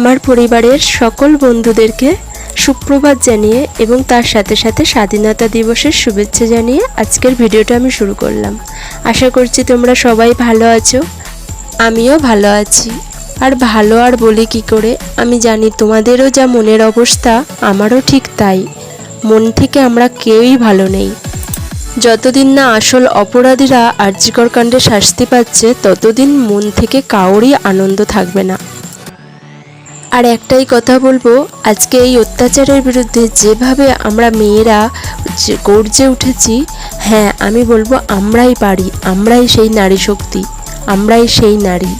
আমার পরিবারের সকল বন্ধুদেরকে সুপ্রভাত জানিয়ে এবং তার সাথে সাথে স্বাধীনতা দিবসের শুভেচ্ছা জানিয়ে আজকের ভিডিওটা আমি শুরু করলাম। আশা করছি তোমরা সবাই ভালো আছো, আমিও ভালো আছি। আর ভালো আর বলি কি করে, আমি জানি তোমাদেরও যা মনের অবস্থা, আমারও ঠিক তাই। মন থেকে আমরা কেউই ভালো নেই। যতদিন না আসল অপরাধীরা আর্যিকর কাণ্ডে শাস্তি পাচ্ছে, ততদিন মন থেকে কাউরই আনন্দ থাকবে না। আর একটাই কথা বলব, আজকে এই অত্যাচারের বিরুদ্ধে যেভাবে আমরা মেয়েরা গর্জে উঠেছি হ্যাঁ আমি বলব আমরাই পারি, আমরাই সেই নারী শক্তি, আমরাই সেই নারী।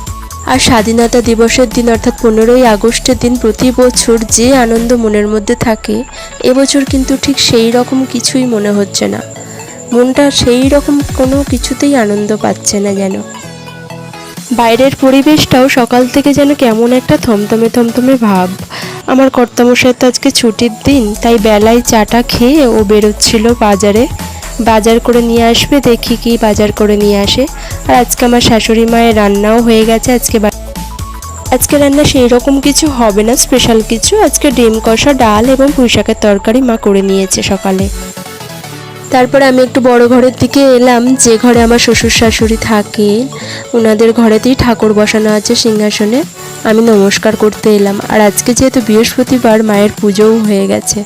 আর স্বাধীনতা দিবসের দিন অর্থাৎ পনেরোই আগস্টের দিন প্রতি বছর যে আনন্দ মনের মধ্যে থাকে, এবছর কিন্তু ঠিক সেই রকম কিছুই মনে হচ্ছে না। মনটা সেই রকম কোনো কিছুতেই আনন্দ পাচ্ছে না যেন। বাইরের পরিবেশটাও সকাল থেকে যেন কেমন একটা থমথমে থমথমে ভাব। আমার কর্তামশাই তো আজকে ছুটির দিন, তাই বেলায় চাটা খেয়ে ও বেরোচ্ছিল বাজারে। বাজার করে নিয়ে আসবে, দেখি কি বাজার করে নিয়ে আসে। আর আজকে আমার শাশুড়ি মায়ের রান্নাও হয়ে গেছে, আজকে আজকে রান্না সেই রকম কিছু হবে না স্পেশাল কিছু। আজকে ডিম কষা, ডাল এবং পুঁইশাকের তরকারি মা করে নিয়েছে সকালে। তারপরে আমি একটু বড় ঘরের দিকে এলাম, যে ঘরে আমার শ্বশুর শাশুড়ি থাকে ওনাদের ঘরেতেই ঠাকুর বসানো আছে সিংহাসনে। আমি নমস্কার করতে এলাম। আর আজকে যেহেতু বৃহস্পতিবার, মায়ের পুজোও হয়ে গেছে।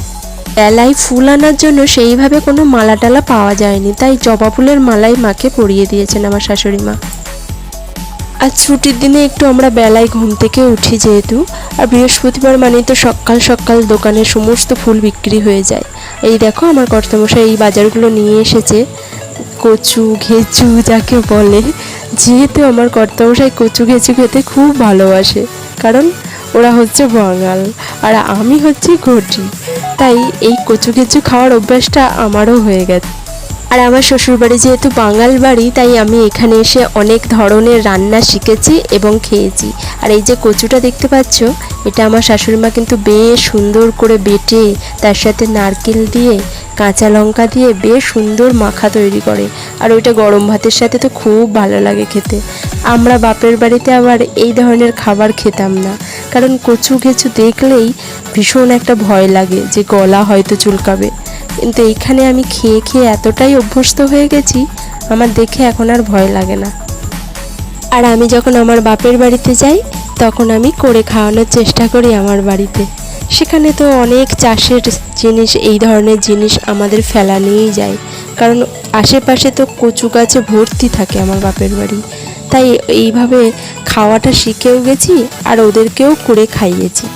বেলায় ফুল আনার জন্য সেইভাবে কোনো মালা টালা পাওয়া যায়নি, তাই জবা ফুলের মালাই মাকে পরিয়ে দিয়েছেন আমার শাশুড়ি মা। আর ছুটির দিনে একটু আমরা বেলায় ঘুম থেকে উঠি যেহেতু, আর বৃহস্পতিবার মানেই তো সকাল সকাল দোকানে সমস্ত ফুল বিক্রি হয়ে যায়। এই দেখো আমার কর্তামশাই এই বাজারগুলো নিয়ে এসেছে। কচু, ঘেঁচু, যাকে বলে। যেহেতু আমার কর্তামশাই কচু, ঘেঁচু খেতে খুব ভালোবাসে, কারণ ওরা হচ্ছে বাঙাল আর আমি হচ্ছি ঘটি। তাই এই কচু, ঘেঁচু খাওয়ার অভ্যাসটা আমারও হয়ে গেছে। আর আমার শ্বশুরবাড়ি যেহেতু বাঙাল বাড়ি, তাই আমি এখানে এসে অনেক ধরনের রান্না শিখেছি এবং খেয়েছি। আর এই যে কচুটা দেখতে পাচ্ছ, এটা আমার শাশুড়ি মা কিন্তু বেশ সুন্দর করে বেটে, তার সাথে নারকেল দিয়ে, কাঁচা লঙ্কা দিয়ে বেশ সুন্দর মাখা তৈরি করে। আর ওইটা গরম ভাতের সাথে তো খুব ভালো লাগে খেতে। আমরা বাপের বাড়িতে আবার এই ধরনের খাবার খেতাম না। কারণ কচু ঘেঁচু দেখলেই ভীষণ একটা ভয় লাগে যে গলা হয়তো চুলকাবে। কিন্তু এইখানে আমি খেয়ে খেয়ে এতটাই অভ্যস্ত হয়ে গেছি, আমার দেখে এখন আর ভয় লাগে না। আর আমি যখন আমার বাপের বাড়িতে যাই, তখন আমি করে খাওয়ানোর চেষ্টা করি আমার বাড়িতে। সেখানে তো অনেক চাষের জিনিস, এই ধরনের জিনিস আমাদের ফেলা নিয়েই যায়। কারণ আশেপাশে তো কচু গাছে ভর্তি থাকে আমার বাপের বাড়ি। তাই এইভাবে খাওয়াটা শিখেও গেছি আর ওদেরকেও করে খাইয়েছি।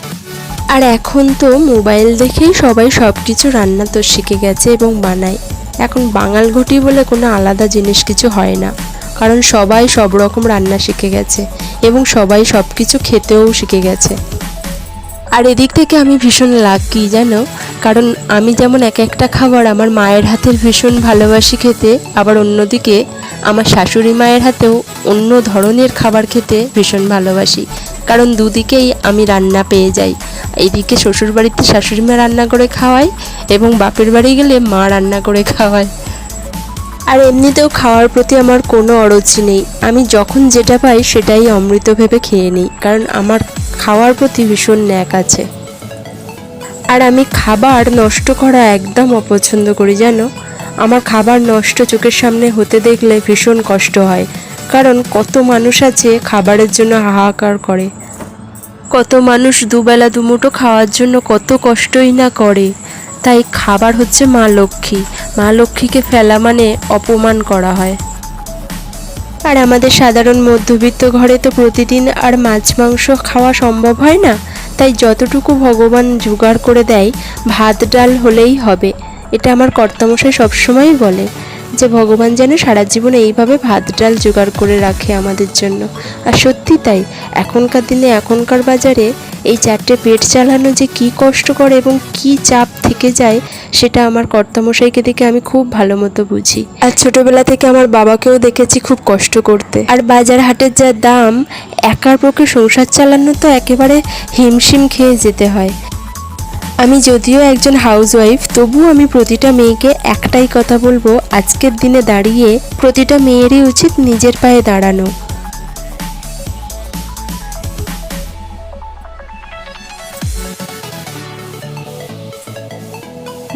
আর এখন তো মোবাইল দেখেই সবাই সব কিছু রান্না তো শিখে গেছে এবং বানায়। এখন বাঙাল ঘটি বলে কোনো আলাদা জিনিস কিছু হয় না। কারণ সবাই সব রকম রান্না শিখে গেছে এবং সবাই সব কিছু খেতেও শিখে গেছে। আর এদিক থেকে আমি ভীষণ লাকি, জানো? কারণ আমি যেমন এক একটা খাবার আমার মায়ের হাতের ভীষণ ভালোবাসি খেতে, আবার অন্যদিকে আমার শাশুড়ি মায়ের হাতেও অন্য ধরনের খাবার খেতে ভীষণ ভালোবাসি। কারণ দুদিকেই আমি রান্না পেয়ে যাই। এইদিকে শ্বশুর বাড়িতে শাশুড়ি মা রান্না করে খাওয়াই এবং বাপের বাড়ি গেলে মা রান্না করে খাওয়ায়। আর এমনিতেও খাওয়ার প্রতি আমার কোনো অরুচি নেই। আমি যখন যেটা পাই সেটাই অমৃত ভেবে খেয়ে নিই, কারণ আমার খাওয়ার প্রতি ভীষণ ন্যাক আছে। আর আমি খাবার নষ্ট করা একদম অপছন্দ করি, জানো? আমার খাবার নষ্ট চোখের সামনে হতে দেখলে ভীষণ কষ্ট হয়। কারণ কত মানুষ আছে খাবারের জন্য হাহাকার করে। কত মানুষ দুবেলা দুমুঠো খাওয়ার জন্য কত কষ্টই না করে। তাই খাবার হচ্ছে মা লক্ষ্মী। মা লক্ষ্মীকে ফেলা মানে অপমান করা হয়। আর আমাদের সাধারণ মধ্যবিত্ত ঘরে তো প্রতিদিন আর মাছ, মাংস খাওয়া সম্ভব হয় না। তাই যতটুকু ভগবান জোগাড় করে দেয়, ভাত, ডাল হলেই হবে। এটা আমার কর্তামশাই সবসময়ই বলে। যে ভগবান যেন সারা জীবন এইভাবে ভাত, ডাল জোগাড় করে রাখে আমাদের জন্য। আর সত্যি তাই, এখনকার দিনে, এখনকার বাজারে এই চারটে পেট চালানো যে কি কষ্টকর এবং কি চাপ থেকে যায়, সেটা আমার কর্তামশাইকে দেখে আমি খুব ভালো মতো বুঝি। আর ছোটবেলা থেকে আমার বাবাকেও দেখেছি খুব কষ্ট করতে। আর বাজার হাটের যা দাম, একার পক্ষে সংসার চালানো তো একেবারে হিমশিম খেয়ে যেতে হয়। আমি যদিও একজন হাউসওয়াইফ তবু আমি প্রতিটা মেয়েকে একটাই কথা বলব, আজকের দিনে দাঁড়িয়ে প্রতিটা মেয়েরই উচিত নিজের পায়ে দাঁড়ানো।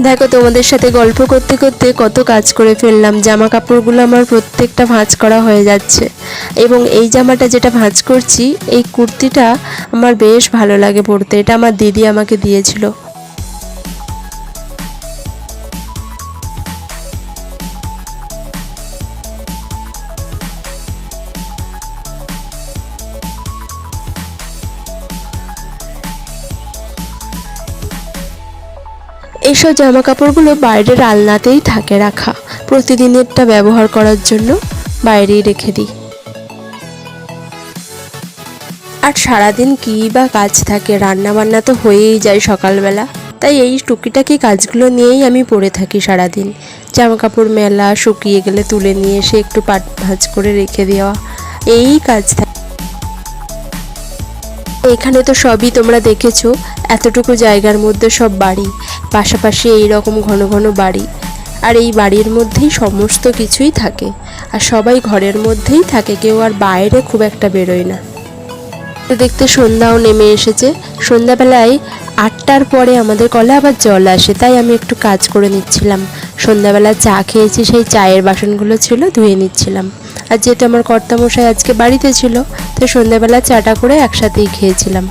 দেখো, তোমাদের সাথে গল্প করতে করতে কত কাজ করে ফেললাম। জামা কাপড়গুলো আমার প্রত্যেকটা ভাঁজ করা হয়ে যাচ্ছে। এবং এই জামাটা যেটা ভাঁজ করছি, এই কুর্তিটা আমার বেশ ভালো লাগে পরতে। এটা আমার দিদি আমাকে দিয়েছিল। এইসব জামা কাপড়গুলো বাইরের আলনাতেই থাকে রাখা। প্রতিদিনেরটা ব্যবহার করার জন্য বাইরেই রেখে দিই। আর সারাদিন কী বা কাজ থাকে রান্না বান্না তো হয়েই যায় সকালবেলা। তাই এই টুকিটাকি কাজগুলো নিয়েই আমি পড়ে থাকি সারাদিন। জামা কাপড় মেলা, শুকিয়ে গেলে তুলে নিয়ে এসে একটু পাট ভাজ করে রেখে দেওয়া, এই কাজ থাকে। এখানে তো সবই তোমরা দেখেছ এতটুকু জায়গার মধ্যে সব বাড়ি, পাশাপাশি এই রকম ঘন ঘন বাড়ি। আর এই বাড়ির মধ্যেই সমস্ত কিছুই থাকে। আর সবাই ঘরের মধ্যেই থাকে, কেউ আর বাইরে খুব একটা বেরোয় না। তো দেখতে সন্ধ্যাও নেমে এসেছে। সন্ধ্যাবেলায় আটটার পরে আমাদের কলে আবার জল আসে, তাই আমি একটু কাজ করে নিচ্ছিলাম। সন্ধ্যাবেলা চা খেয়েছি, সেই চায়ের বাসনগুলো ছিল, ধুয়ে নিচ্ছিলাম। আর যেহেতু আমার কর্তামশাই আজকে বাড়িতে ছিল তো সন্ধ্যাবেলা চাটা করে একসাথেই খেয়েছিলাম।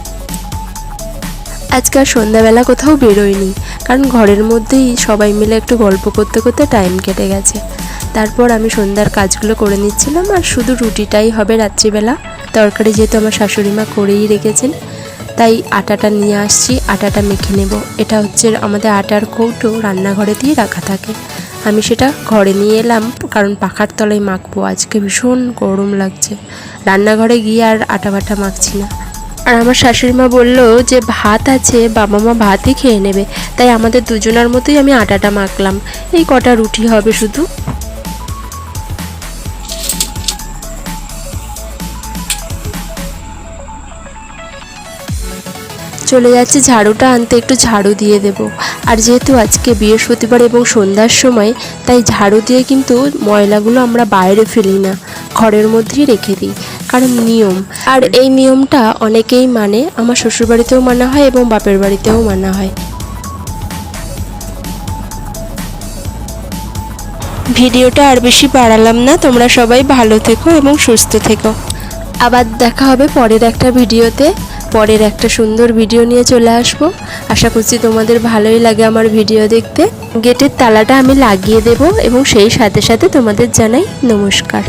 আজকে আর সন্ধ্যাবেলা কোথাও বেরোয়নি, কারণ ঘরের মধ্যেই সবাই মিলে একটু গল্প করতে করতে টাইম কেটে গেছে। তারপর আমি সন্ধ্যার কাজগুলো করে নিচ্ছিলাম আর শুধু রুটিটাই হবে রাত্রিবেলা। তরকারি যেহেতু আমার শাশুড়ি মা করেই রেখেছেন, তাই আটাটা নিয়ে আসছি, আটাটা মেখে নেব। এটা হচ্ছে আমাদের আটার কৌটো, রান্নাঘরে দিয়ে রাখা থাকে। আমি সেটা ঘরে নিয়ে এলাম, কারণ পাখার তলায় মাখবো। আজকে ভীষণ গরম লাগছে। রান্নাঘরে গিয়ে আর আটা বাটা মাখছি না। আর আমার শাশুড়ি মা বলল যে, ভাত আছে, বাবা মা ভাতই খেয়ে নেবে। তাই আমাদের দুজনের মতোই আমি আটাটা মাখলাম। এই কটা রুটি হবে শুধু। চলে যাচ্ছে ঝাড়ুটা আনতে, একটু ঝাড়ু দিয়ে দেব। আর যেহেতু আজকে বৃহস্পতিবার এবং সন্ধ্যার সময়, তাই ঝাড়ু দিয়ে কিন্তু ময়লাগুলো আমরা বাইরে ফেলি না। ঘরের মধ্যেই রেখে দিই। কারণ নিয়ম। আর এই নিয়মটা অনেকেই মানে আমার শ্বশুরবাড়িতেও মানা হয় এবং বাপের বাড়িতেও মানা হয়। ভিডিওটা আর বেশি বাড়ালাম না, তোমরা সবাই ভালো থেকো এবং সুস্থ থেকো। আবার দেখা হবে পরের একটা ভিডিওতে। পরের একটা সুন্দর ভিডিও নিয়ে চলে আসব। আশা করছি তোমাদের ভালোই লাগে আমার ভিডিও দেখতে। গেটের তালাটা আমি লাগিয়ে দেব এবং সেই সাথে সাথে তোমাদের জানাই নমস্কার।